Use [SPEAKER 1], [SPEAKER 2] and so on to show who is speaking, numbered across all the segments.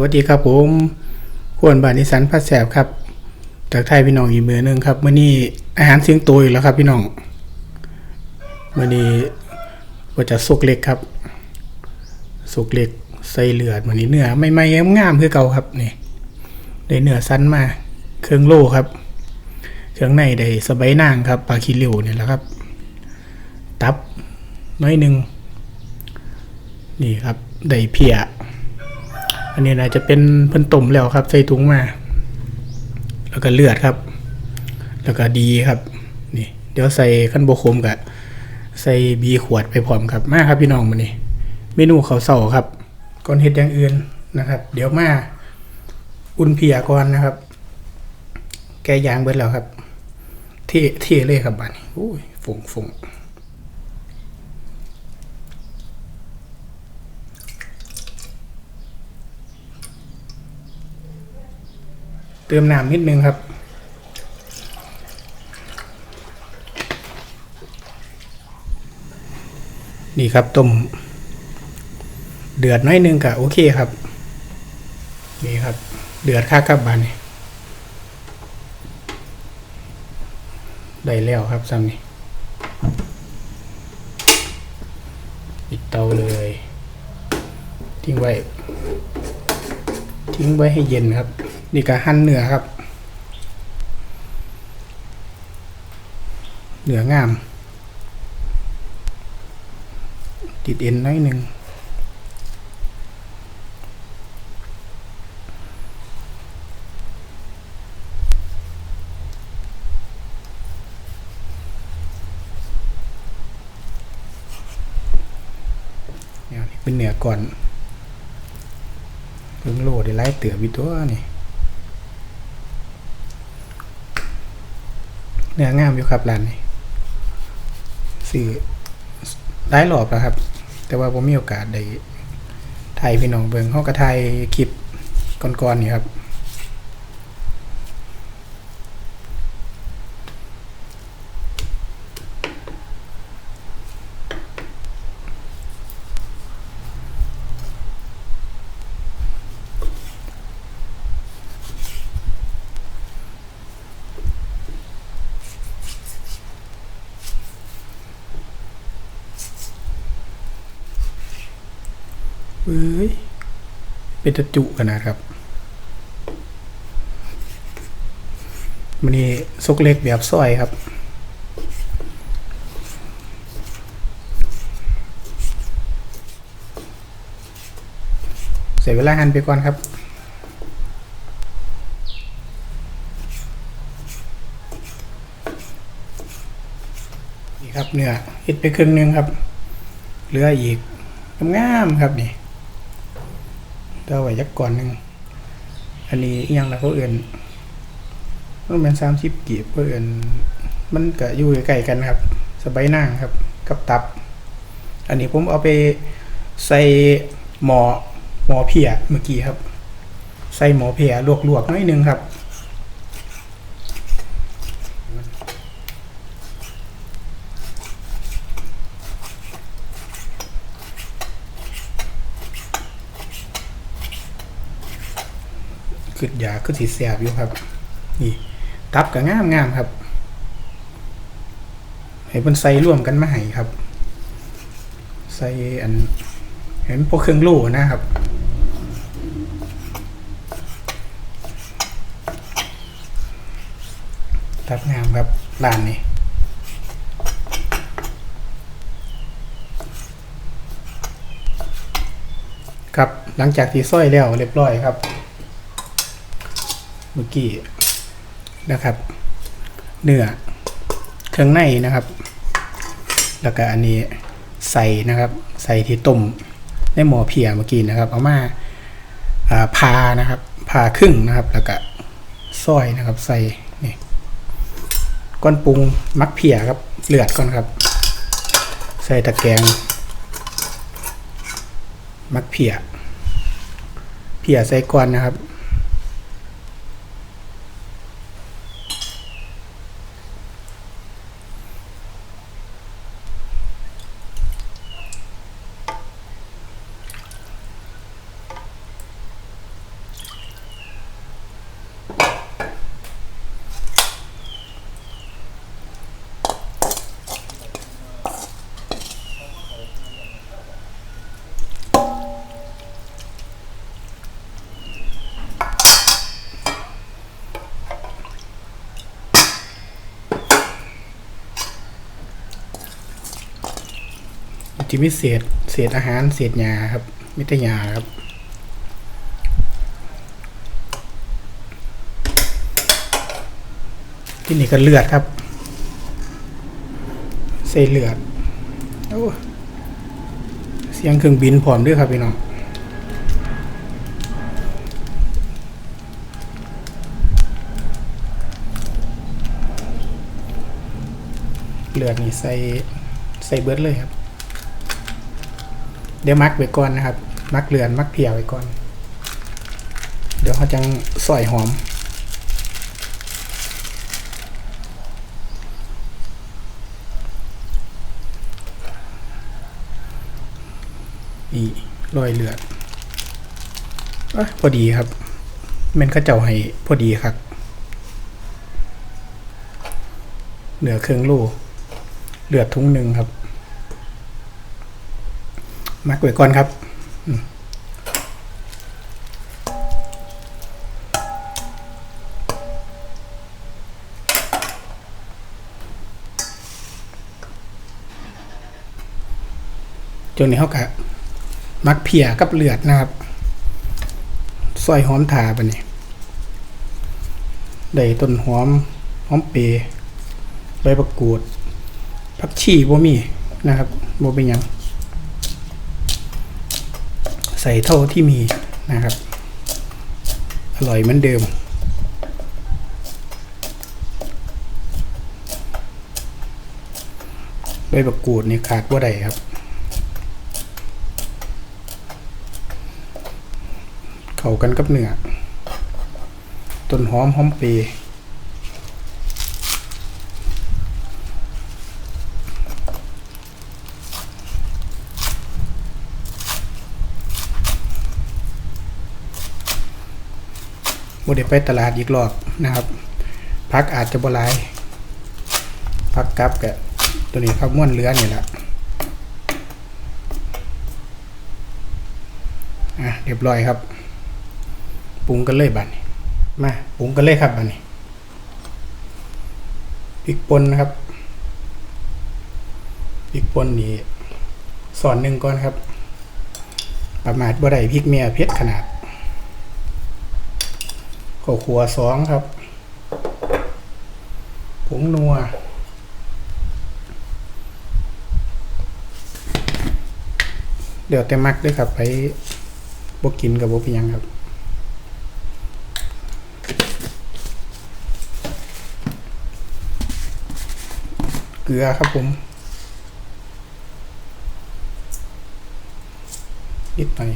[SPEAKER 1] วัสดีครับผมควรบานิสันพัดแสบครับ จากไทยพี่น้องอีกมือหนึงครับมื่อนี้อาหารเสียงตัวอีกแล้วครับพี่น้องมื่อนี้ว่าจะสุกเล็กครับ สุกเล็กใส่เลือดมื่อนี้เนื้อไม่ไม่งามคือเก่าครับนี่ได้เนื้อสั้นมาเครื่องโลครับ เครื่องในได้สบายนางครับปลาคิริวเนี่ยแหละครับ ตับน้อยหนึ่งนี่ครับได้เพีย นนี้นะจะเป็นเพิ่นต้มแล้วครับ ใส่ถุงมา แล้วก็เลือดครับ แล้วก็ดีครับ นี่ เดี๋ยวใส่ขั้นบกคมกับใส่บีขวดไปพร้อมครับมาครับพี่น้องมานี่เมนูเขาเสาครับก่อนเฮ็ดอย่างอื่นนะครับ เดี๋ยวมาอุ่นเพียก่อนนะครับ แกยางเบิดแล้วครับ เท่เท่เลยครับบ้านนี้โอ้ยฝงฝง เติมน้ำนิดนึงครับ นี่ครับต้มเดือดน้อยนึงกะโอเคครับ นี่ครับ เดือดค่ากับบานนี่ได้แล้วครับซ้ำนี่ปิดเตาเลย ทิ้งไว้ ทิ้งไว้ให้เย็นครับ นี่ก็หั่นเนื้อครับ เนื้องาม ติดเอ็นน้อยหนึ่งเนี่เป็นเหนือก่อนเพิ่งโหลดได้ไล่เตือวิตัวนี่ เนื้องามอยู่ครับร้านนี้สื่อได้หลอบแล้วครับ แต่ว่าผมมีโอกาสได้ถ่ายพี่น้องเบิงเขาก็ถ่ายคลิปก่อนๆนี่ครับ เอ้ยเป็นตะจุขนาดครับมันนี่ซกเล็กแบบซอยครับ เสียเวลาหั่นไปก่อนครับนี่ครับเนื้อเฮ็ดไปครึ่งหนึงครับเหลืออีกงามๆครับนี่ ตัวไว้ยักก่อนหนึ่งอันนี้อิหยังละเขาเอื่นมันเป็นสามสิบกีบเขาเอื่นมันก็อยู่ใกล้กันครับ สบายนั่งครับ กับตับ อันนี้ผมเอาไปใส่หมอหมอเพียเมื่อกี้ครับ ใส่หมอเพียลวกๆน้อยนึงครับ ขึ้นยาขึ้นสีแสบอยู่ครับ นี่ ตับกับงามงามครับ ให้มันใส่ร่วมกันมาให้ครับ ใส่อัน เห็นพวกเครื่องลูนะครับตับงามครับร้านนี้ครับหลังจากที่ซอยแล้วเรียบร้อยครับ เมื่อกี้นะครับ เนื้อเครื่องในนะครับ แล้วก็อันนี้ใส่นะครับ ใส่ที่ต้มในหม้อเพียเมื่อกี้นะครับ เอามาอ่าพานะครับพาครึ่งนะครับ แล้วก็ซอยนะครับ ใส่นี่ก้อนปรุงมักเพียครับเลือดก่อนครับ ใส่ตะแกรงมักเพียเพียใส่ก่อนนะครับ จะมีเศษเศษอาหารเศษหญ้าครับมิตรหญ้าครับที่นี่ก็เลือดครับเศษเลือดโอ้เสียงเครื่องบินพร้อมด้วยครับพี่น้องเลือดนี่ใส่ใส่เบิร์ดเลยครับ เดี๋ยวมักไว้ก่อนนะครับ มักเลือนมักเพียวไว้ก่อน เดี๋ยวเขาจังซอยหอม นี่รอยเลือดอพอดีครับแมันเขาเจ้าให้พอดีครับ เหลือเครื่องโลเหลือทุงหนึ่งครับ มักไว้ก่อนครับจนนี้เขากะมักเพียกับเลือดนะครับซอยหอมถาปนี่ได้ต้นหอมหอมเปรใบประกูดผักชีบ่มีนะครับบ่เป็นยัง ใส่เท่าที่มีนะครับ อร่อยเหมือนเดิม ใบประกูดนี่ขาดว่าใดครับ เข้ากันกับเนื้อต้นหอมหอมเป ไปตลาดอีกรอบนะครับพักอาจจะบลายพักกลับกับตัวนี้พักม้วนเรือนี่แหละอะเรียบร้อยครับปรุงกันเลยบัดนี้มาปรุงกันเลยครับบัดนี้พริกป่นนะครับพริกป่นนี่สอนหนึ่งก่อนครับ ประมาทบ่ได้พริกเมียเผ็ดขนาด ข้าวขัวสองครับผงนัวเดี๋ยวแต่มักด้วยครับ ไปบกินกับบกิยังครับ เกลือครับผม นิดหน่อย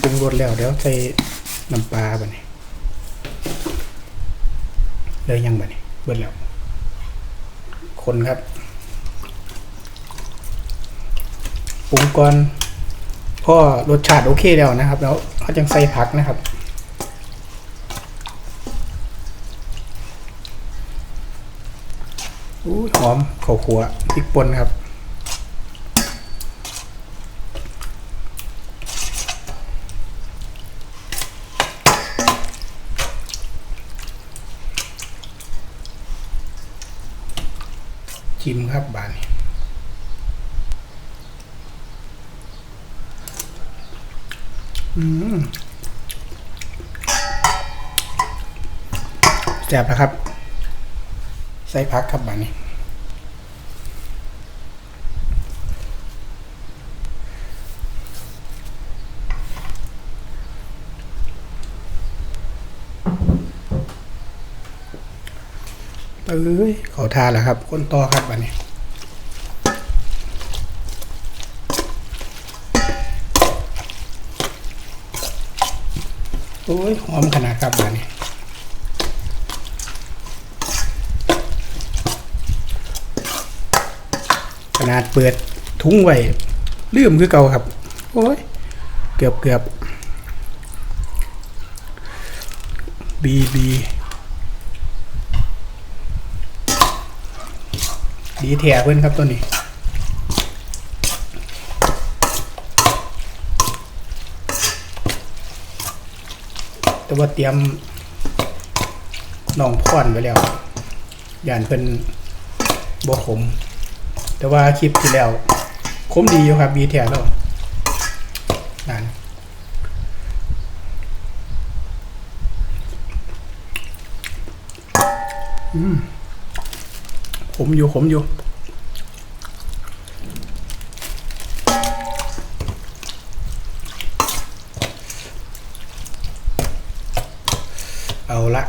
[SPEAKER 1] ปรุงรสแล้วเดี๋ยวใส่ น้ำปลาบ่เนี่ยเลยยังบ่เนี่ยเบิดแล้ว คนครับปรุงก่อนก็รสชาติโอเคแล้วนะครับ แล้วเขาจังใส่ผักนะครับอู้หอมข้าวคั่วพริกป่นครับ ชิมครับบานนี้อืม แซ่บนะครับ ใส่พักครับบานนี้เอ้ยขาทานแล้วครับ คนต่อครับบันนี้ อ้ยหอมขนาดครับบันนี้ขนาดเปิดทุ้งไว้ลืมคือเก่าครับ โอ้ย เกือบเกือบบีบีดีแถเพื่อนครับตัวนี้ แต่ว่าเตรียมหนองพ่อนไว้แล้วย่านเพิ่นบ่ขม แต่ว่าคลิปที่แล้วคมดีอยู่ครับบีแถวแล้วนั่นอืมขมอยู่ขมอยู่ เอาละ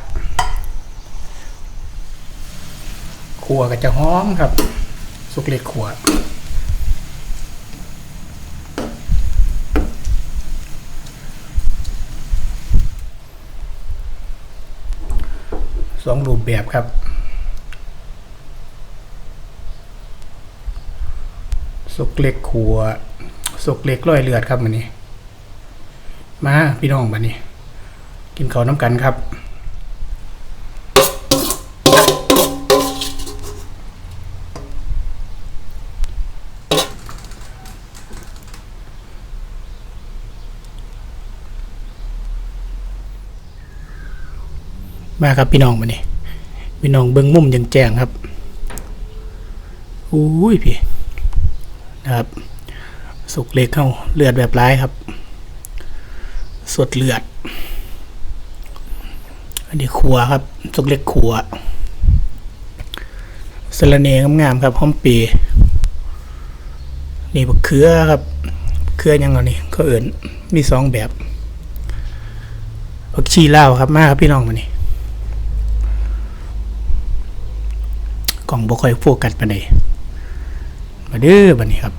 [SPEAKER 1] ขั วก็จะหอมครับ สุกเล็กขัวสองรูปแบบครับ สุกเล็กขัว สุกเล็กร้อยเลือดครับมันนี้ มาพี่น้องบันนี้ กินข้าวน้ำกันครับ มาครับพี่น้องมาเนี่พี่น้องเบิ้งมุมยังแจ้งครับอุ้ยพี่นะครับ สุกเล็กเข้าเลือดแบบร้ายครับ สดเลือด อันนี้ขัวครับ สุกเล็กขัวสะระเนงามๆครับหอมปีนี่บักเขือครับเขือยังไงนี่ก็เอิญมีสองแบบผักชีเล่าครับ มาครับพี่น้องมานี่ กล่องบ่ค่อยโฟกัสปานใดมาเด้อบัดนี้ครับ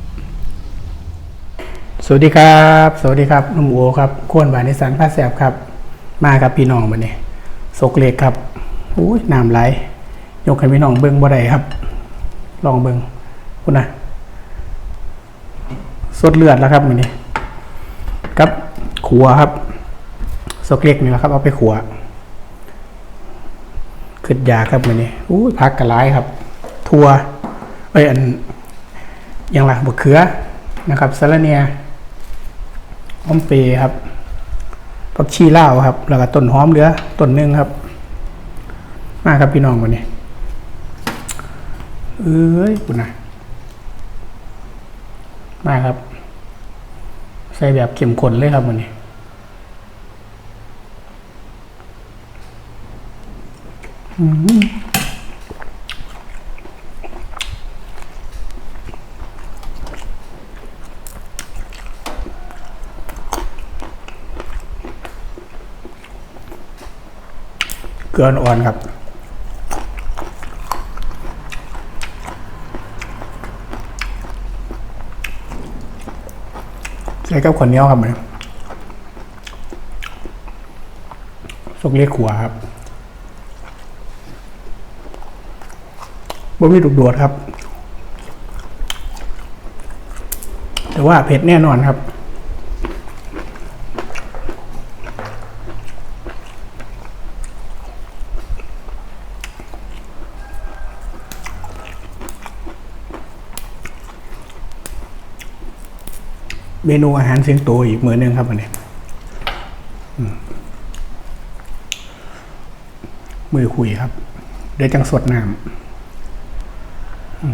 [SPEAKER 1] สวัสดีครับ สวัสดีครับนุ่มโอครับควนบานในสันพาแสบครับ มาครับพี่น้องบัดนี้สกเล็กครับอุ้ยน้ำไหลยกให้พี่น้องเบิ่งบ่ได้ครับ ลองเบิ่งคุณนะสดเลือดแล้วครับบัดนี้กับขัวครับสกเล็กนี่แหละครับ เอาไปขัว ขึ้นยาครับมือนี้อู้พักกระไรครับ ทัวเอ้ยอันอยังไรบะเขือนะครับสาระเนียหอมเปรครับผักชีลาวครับ แล้วก็ต้นหอมเหลือต้นหนึ่งครับ มาครับพี่น้องวันนี้เอ้ยคุณนะมาครับ ใส่แบบเข้มข้นเลยครับวันนี้ เกลืออ่อนครับใส่กับขวดเนี้ยครับมันสุกเรียกขัวครับ บ่มีดุกโดดครับ แต่ว่าเผ็ดแน่นอนครับเมนูอาหารเสียงโตอีกมือนึงครับวันนี้มมือคุยครับ เดี๋ยวจังสดน้ำอื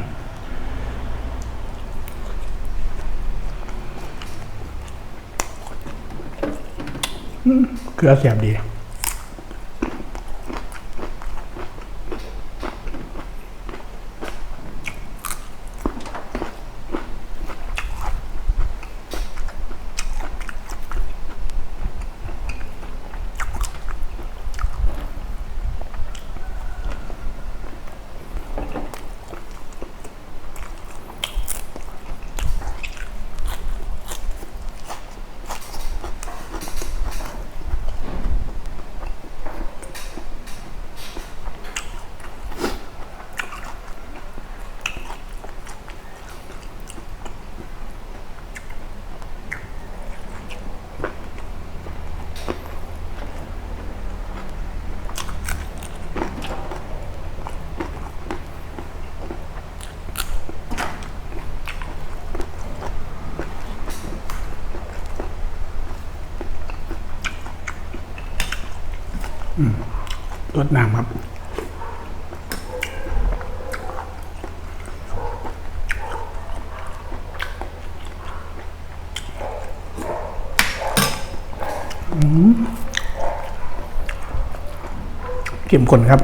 [SPEAKER 1] ม คือเอาเสียบดี รสน้ำครับ เก็มคนครับ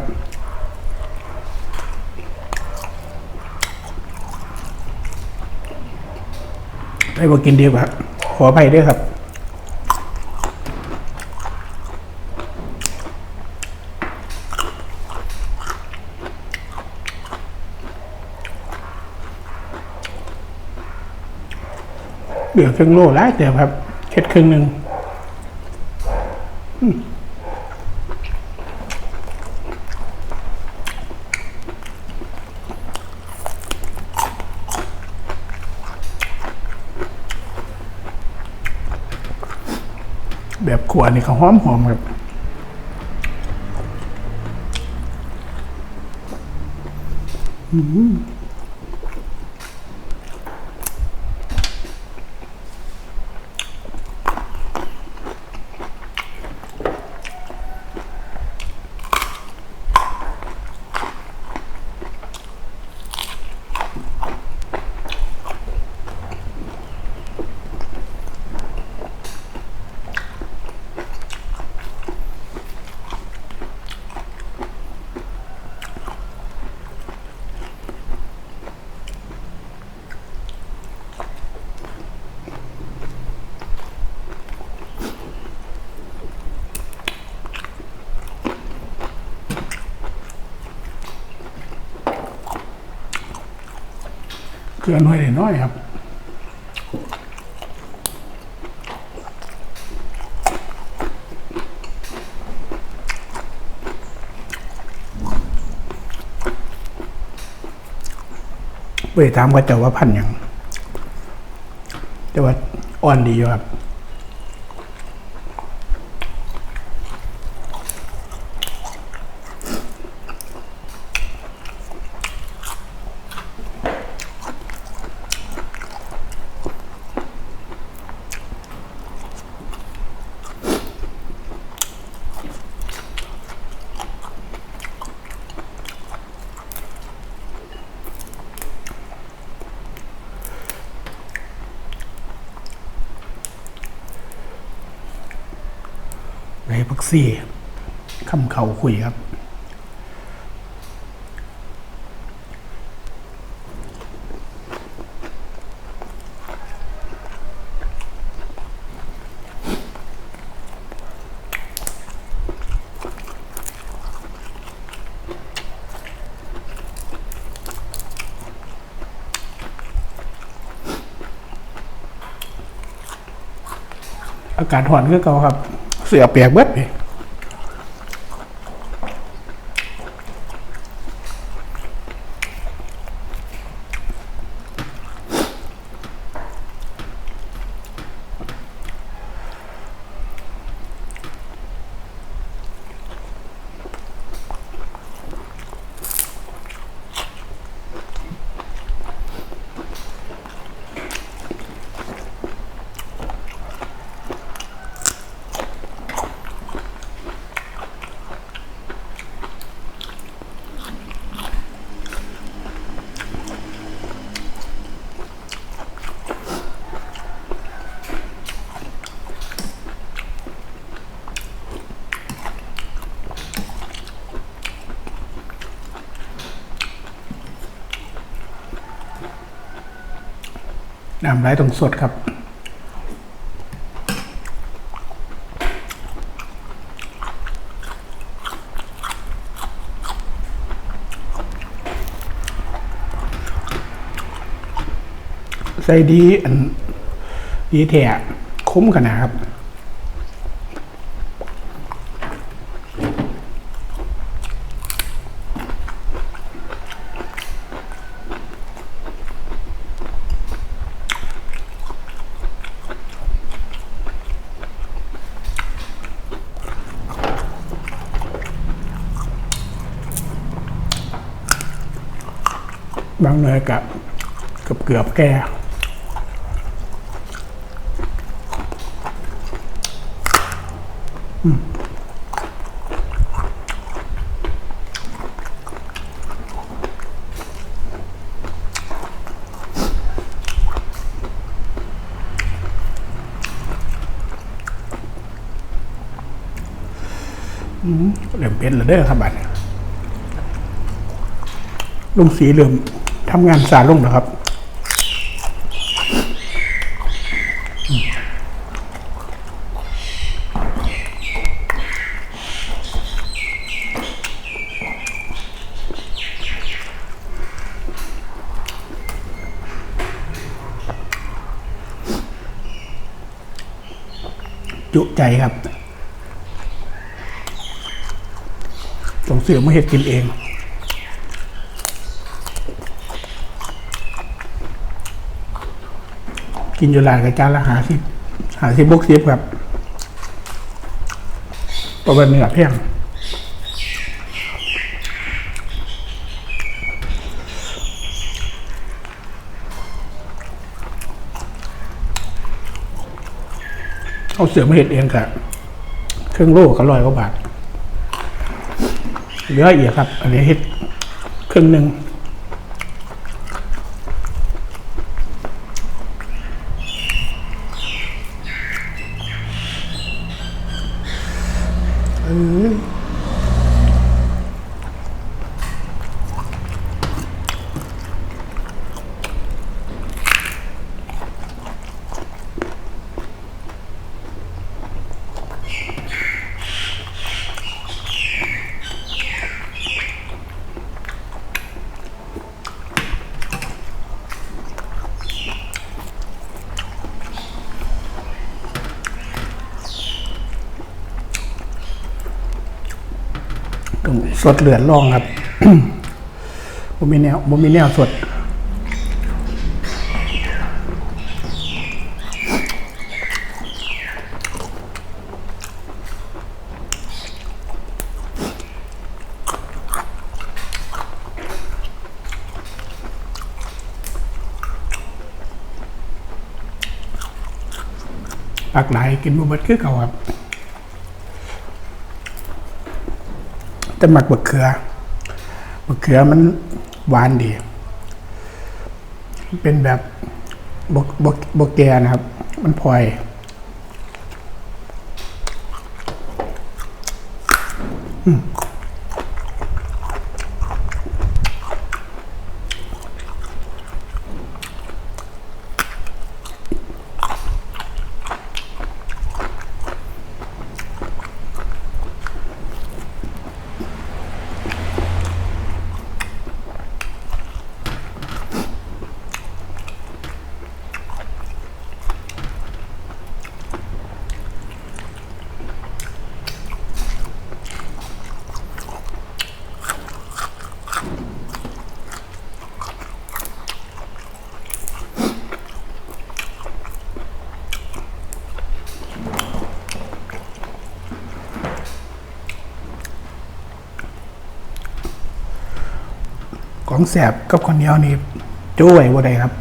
[SPEAKER 1] ได้บอกกินดีกว่าขออภัยด้วยครับ เหลือครึ่งโลแล้วเดี๋ยวครับเค็ดครึ่งหนึ่งแบบขวดนี่เขาหอมหอมครับเกลือน้อยน้อยครับไปถามก็จะว่าพันธุ์หยังแต่ว่าอ่อนดีอยู่ครับ ไรพักซี่คำเขาคุยครับอากาศหอนคือเก่าครับ เสือเปียกเบิดเน้ำไหลตรงสดครับ ใส่ดี อัน ดีแท้คุ้มขนาดครับ บางเนยกับเกือบเกือบแก่เริ่มเป็นแล้วเด้อครับบัดลุงสีเริ่ม ทำงานสาลงแล้วครับ จุใจครับต้องเสือมาเห็ดกินเอง กินอยู่ร้านกระจานละหาสิบหาสิบบกสิบครับประมาณเนื้อเพียงเอาเสือมาเห็ดเองกับเครื่องโล่ก็ร้อยกว่าบาทเหลืออีกครับ อันนี้เห็ดครึ่งหนึ่ง ต้องสดเหลือดล่องครับบ่มีแนวบ่มีแนวสดปากหลายกินบ่เบิดคือเก่าครับ แต่หมักบักเขือบักเขือมันหวานดี เป็นแบบบกบกบกแกนะครับ มันพลอย ของแสบกับข้าวเนียวนี่จ้ไหวบ่ได้ครับ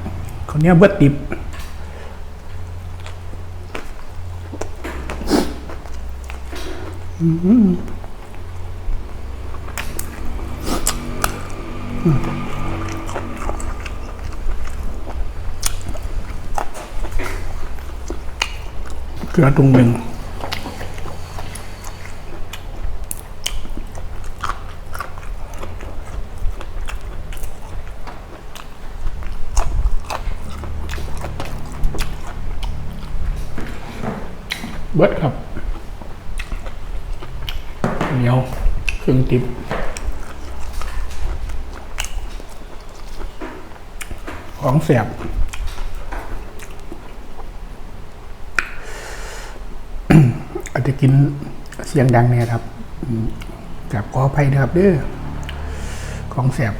[SPEAKER 1] ข้าวเนี้ยเบิดดิบเกลือตรงหนึ่ง เบิดครับเหนียวเครื่องติบของแสบอาจจะกินเสียงดังเนี่ยครับกับขออภัยนะครับเด้อของแสบ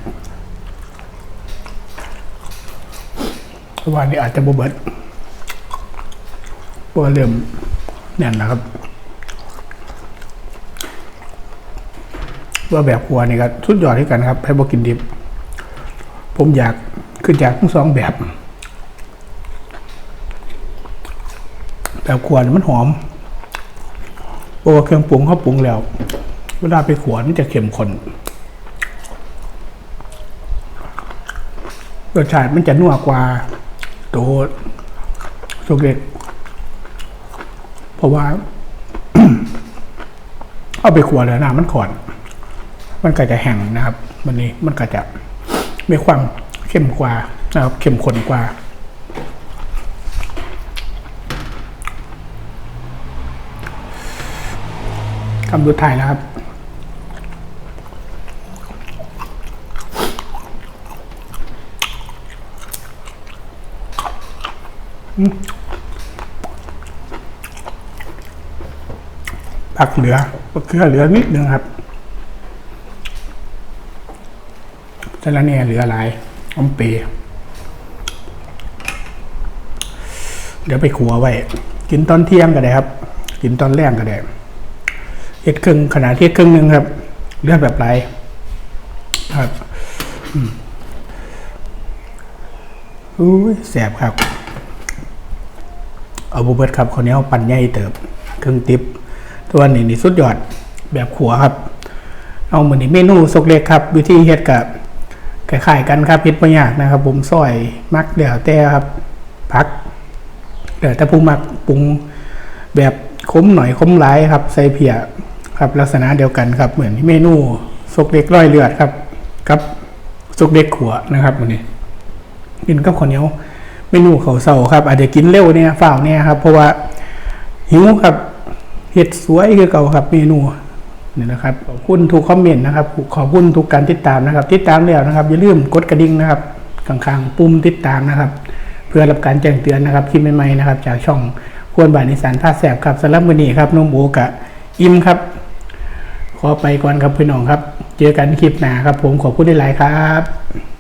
[SPEAKER 1] ว่านี่อาจจะบเบิดเพราะว่าเริ่ม แน่นแล้วครับ ว่าแบบครัวนี่ก็สุดยอดด้วยกันครับให้บอกินดิบ ผมอยากขึ้นจากทั้งสองแบบ แบบครัวนมันหอมเพราะว่าเครื่องปรุงเขาปรุงแล้ว เวลาไปขวนมันจะเข้มข้นรสชาติมันจะนัวกว่าตัวสุกเล็ก เพราะว่า เอาไปขัวแล้วน้ำมันขอน มันก็จะแห้งนะครับวันนี้มันก็จะมีความเข้มกว่านะครับ เข้มข้นกว่าคำดูท้ายนะครับ ผักเหลือกเกลือเหลือนิดนึงครับแต่ละเนี่ยเหลือหลายอมเปรย์เดี๋ยวไปขัวไว้ กินตอนเที่ยงก็ได้ครับ กินตอนแรกก็ได้เฮ็ดครึ่งขนาดเฮ็ดครึ่งหนึ่งครับ เลือดแบบไรครับอุ้ยแสบครับ เอาบุเบิดครับคนนี้เอาปั่นใหญ่เติบครึ่งติ๊บ ตัวนี้นี่สุดยอดแบบขัวครับ เอาเหมือนนี้เมนูสกเล็กครับ วิธีเฮ็ดกับคล้ายๆกันครับเฮ็ดบ่ยากนะครับ ผมซอยมักเดี๋ยวแต่ครับพักเดี๋ยวแต่ผู้มักปรุงแบบขมหน่อยขมหลายครับ ใส่เพียครับ ลักษณะเดียวกันครับ เหมือนเมนูสกเล็กร้อยเลือดครับกับสกเล็กขัวนะครับวันนี้กินกับข้าวเหนียวเมนูเขาเสาครับ อาจจะกินเร็วเนี่ยฝ่าวเนี่ยครับ เพราะว่าหิวครับ เห็ดสวยคือเก่าครับเมนูนี่นะครับขอบคุณทุกคอมเมนต์นะครับ ขอบคุณทุกการติดตามนะครับ ติดตามแล้วนะครับ อย่าลืมกดกระดิ่งนะครับข้างๆปุ่มติดตามนะครับ เพื่อรับการแจ้งเตือนนะครับคลิปใหม่ๆนะครับ จากช่องควรบ่ายนิสานท่าแสบครับสำหรับวันนี้ครับน้องโบกะอิมครับ ขอไปก่อนครับพี่น้องครับ เจอกันคลิปหน้าครับ ผมขอบคุณหลายๆครับ